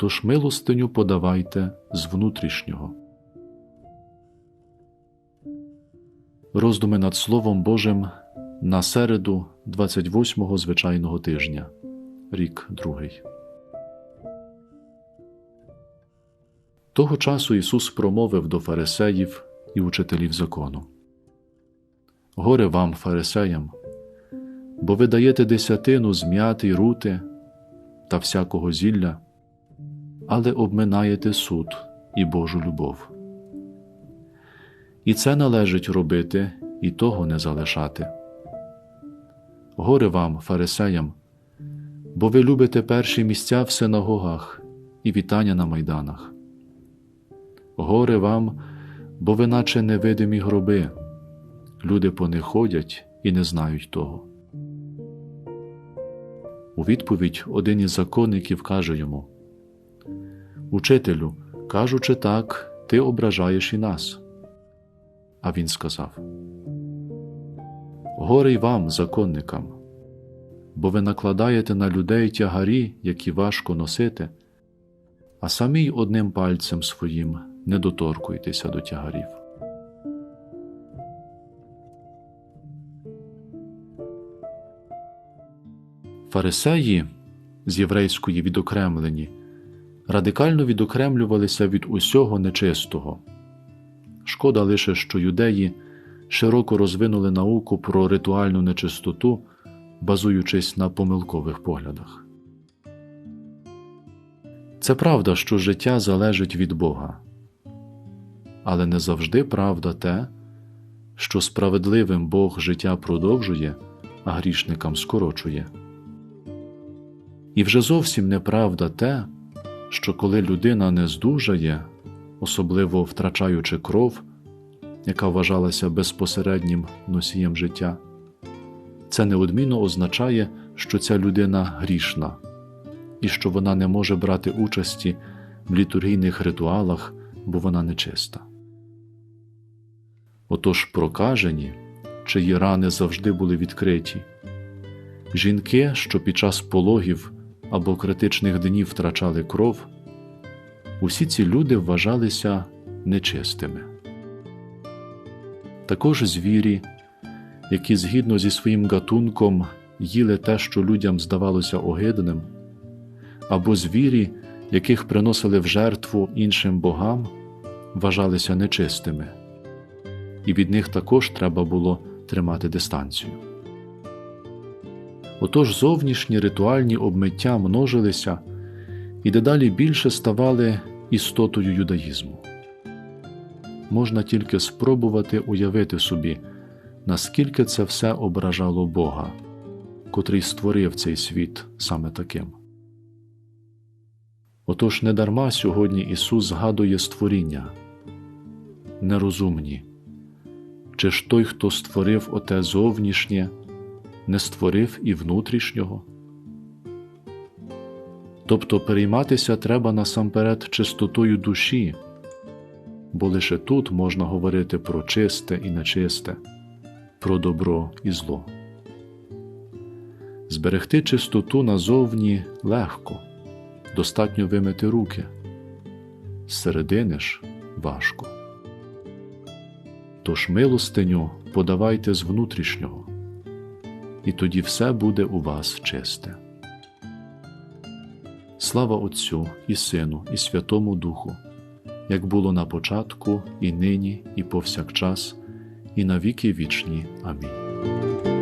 тож милостиню подавайте з внутрішнього. Роздуми над Словом Божим на середу 28-го звичайного тижня, рік другий. Того часу Ісус промовив до фарисеїв і учителів закону. Горе вам, фарисеям, бо ви даєте десятину з м'яти рути та всякого зілля, але обминаєте суд і Божу любов. І це належить робити, і того не залишати. Горе вам, фарисеям, бо ви любите перші місця в синагогах і вітання на майданах. Горе вам, бо ви наче невидимі гроби, люди по них ходять і не знають того. У відповідь один із законників каже йому Учителю, кажучи так, ти ображаєш і нас. А він сказав Горе й вам, законникам, бо ви накладаєте на людей тягарі, які важко носити, а самі й одним пальцем своїм не доторкуйтеся до тягарів. Фарисеї з єврейської відокремлені радикально відокремлювалися від усього нечистого. Шкода лише, що юдеї широко розвинули науку про ритуальну нечистоту, базуючись на помилкових поглядах. Це правда, що життя залежить від Бога, але не завжди правда те, що справедливим Бог життя продовжує, а грішникам скорочує. І вже зовсім неправда те, що коли людина не здужає, особливо втрачаючи кров, яка вважалася безпосереднім носієм життя, це неодмінно означає, що ця людина грішна і що вона не може брати участі в літургійних ритуалах, бо вона нечиста. Отож прокажені, чиї рани завжди були відкриті, жінки, що під час пологів або критичних днів втрачали кров, усі ці люди вважалися нечистими. Також звірі, які згідно зі своїм гатунком їли те, що людям здавалося огидним, або звірі, яких приносили в жертву іншим богам, вважалися нечистими, і від них також треба було тримати дистанцію. Отож зовнішні ритуальні обмиття множилися і дедалі більше ставали істотою юдаїзму. Можна тільки спробувати уявити собі, наскільки це все ображало Бога, котрий створив цей світ саме таким. Отож недарма сьогодні Ісус згадує створіння нерозумні, чи ж той, хто створив оте зовнішнє, не створив і внутрішнього. Тобто перейматися треба насамперед чистотою душі, бо лише тут можна говорити про чисте і нечисте, про добро і зло. Зберегти чистоту назовні легко, достатньо вимити руки, зсередини ж важко. Тож милостиню подавайте з внутрішнього і тоді все буде у вас чисте. Слава Отцю і Сину, і Святому Духу, як було на початку, і нині, і повсякчас, і на віки вічні. Амінь.